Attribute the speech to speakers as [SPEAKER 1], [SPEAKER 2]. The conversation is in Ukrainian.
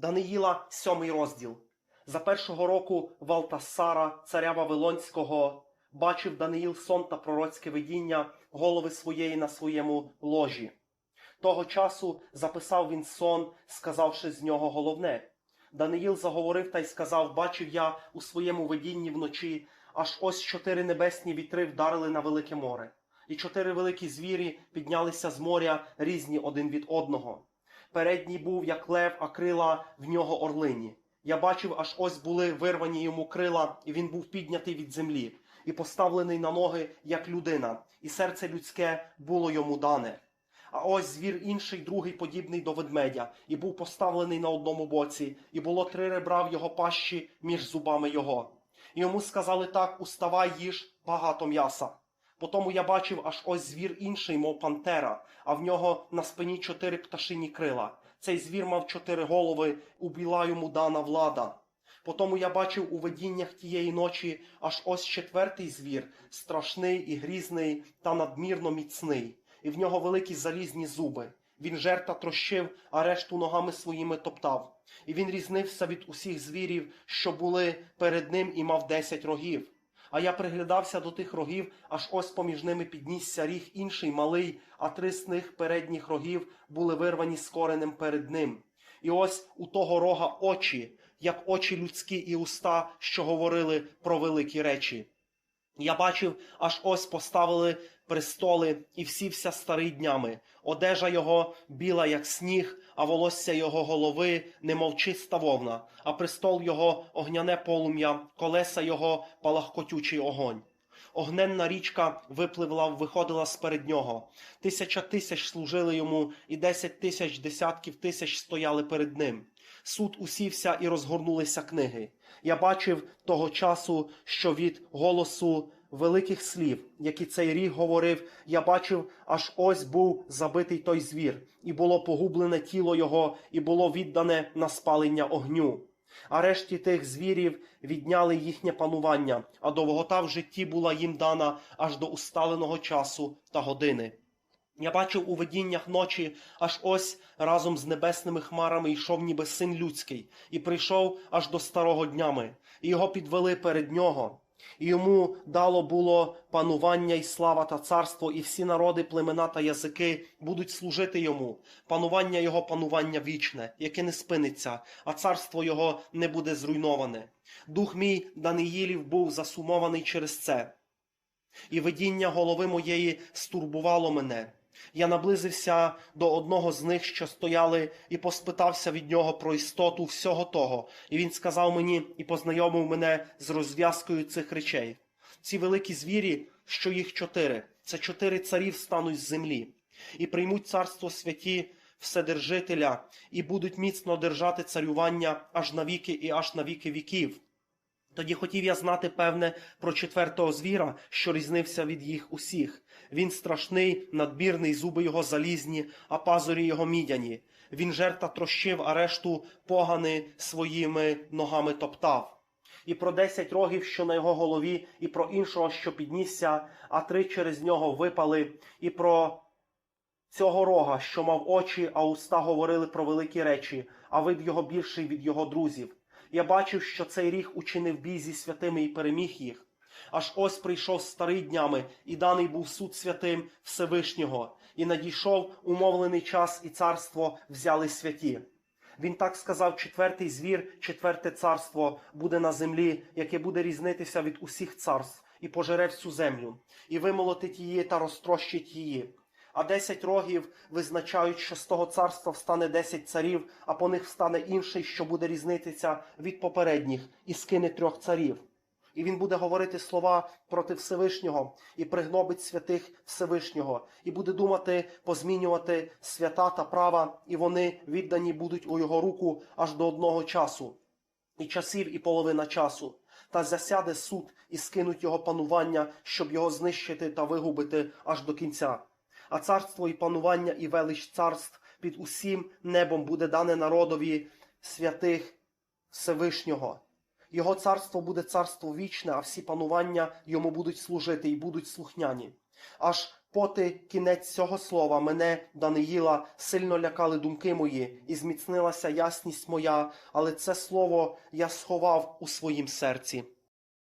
[SPEAKER 1] Даниїла, сьомий розділ. За першого року Валтасара, царя Вавилонського, бачив Даниїл сон та пророцьке видіння голови своєї на своєму ложі. Того часу записав він сон, сказавши з нього головне. Даниїл заговорив та й сказав: Бачив я у своєму видінні вночі, аж ось чотири небесні вітри вдарили на велике море, і чотири великі звірі піднялися з моря різні один від одного. Передній був як лев, а крила в нього орлині. Я бачив, аж ось були вирвані йому крила, і він був піднятий від землі, і поставлений на ноги, як людина, і серце людське було йому дане. А ось звір інший, другий, подібний до ведмедя, і був поставлений на одному боці, і було три ребра в його пащі між зубами його. І йому сказали так: уставай, їж багато м'яса. Потому я бачив аж ось звір інший, мов пантера, а в нього на спині чотири пташині крила. Цей звір мав чотири голови, у біла йому дана влада. Потому я бачив у видіннях тієї ночі аж ось четвертий звір, страшний і грізний та надмірно міцний, і в нього великі залізні зуби. Він жер та трощив, а решту ногами своїми топтав. І він різнився від усіх звірів, що були перед ним, і мав десять рогів. А я приглядався до тих рогів, аж ось поміж ними піднісся ріг інший малий, а три з них передніх рогів були вирвані з коренем перед ним. І ось у того рога очі, як очі людські і уста, що говорили про великі речі. Я бачив, аж ось поставили престоли, і всівся старий днями. Одежа його біла, як сніг, а волосся його голови, немов чиста вовна, а престол його огняне полум'я, колеса його палахкотючий огонь. Огненна річка випливла, виходила сперед нього. Тисяча тисяч служили йому, і десять тисяч десятків тисяч стояли перед ним. Суд усівся і розгорнулися книги. Я бачив того часу, що від голосу великих слів, які цей ріг говорив, я бачив, аж ось був забитий той звір, і було погублене тіло його, і було віддане на спалення огню. А решті тих звірів відняли їхнє панування, а довгота в житті була їм дана аж до усталеного часу та години. Я бачив у видіннях ночі, аж ось разом з небесними хмарами йшов ніби син людський, і прийшов аж до старого днями, і його підвели перед нього. І йому дало було панування і слава та царство, і всі народи, племена та язики будуть служити йому. Панування його панування вічне, яке не спиниться, а царство його не буде зруйноване. Дух мій Даниїлів був засумований через це. І видіння голови моєї стурбувало мене. Я наблизився до одного з них, що стояли, і поспитався від нього про істоту всього того. І він сказав мені і познайомив мене з розв'язкою цих речей. Ці великі звірі, що їх чотири, це чотири царів стануть з землі, і приймуть царство святі Вседержителя, і будуть міцно держати царювання аж на віки і аж на віки віків. Тоді хотів я знати певне про четвертого звіра, що різнився від їх усіх. Він страшний, надбірний, зуби його залізні, а пазурі його мідяні. Він жерта трощив, а решту погани своїми ногами топтав. І про десять рогів, що на його голові, і про іншого, що піднісся, а три через нього випали, і про цього рога, що мав очі, а уста говорили про великі речі, а вид його більший від його друзів. Я бачив, що цей ріг учинив бій зі святими і переміг їх. Аж ось прийшов старий днями, і даний був суд святим Всевишнього, і надійшов умовлений час, і царство взяли святі. Він так сказав: четвертий звір, четверте царство буде на землі, яке буде різнитися від усіх царств, і пожере всю землю, і вимолотить її та розтрощить її. А десять рогів визначають, що з того царства встане десять царів, а по них встане інший, що буде різнитися від попередніх, і скине трьох царів. І він буде говорити слова проти Всевишнього і пригнобить святих Всевишнього, і буде думати позмінювати свята та права, і вони віддані будуть у його руку аж до одного часу, і часів, і половина часу. Та засяде суд і скинуть його панування, щоб його знищити та вигубити аж до кінця а царство і панування і велич царств під усім небом буде дане народові святих Всевишнього. Його царство буде царство вічне, а всі панування йому будуть служити і будуть слухняні. Аж Поти кінець цього слова мене, Даниїла, сильно лякали думки мої, і зміцнилася ясність моя, але це слово я сховав у своїм серці.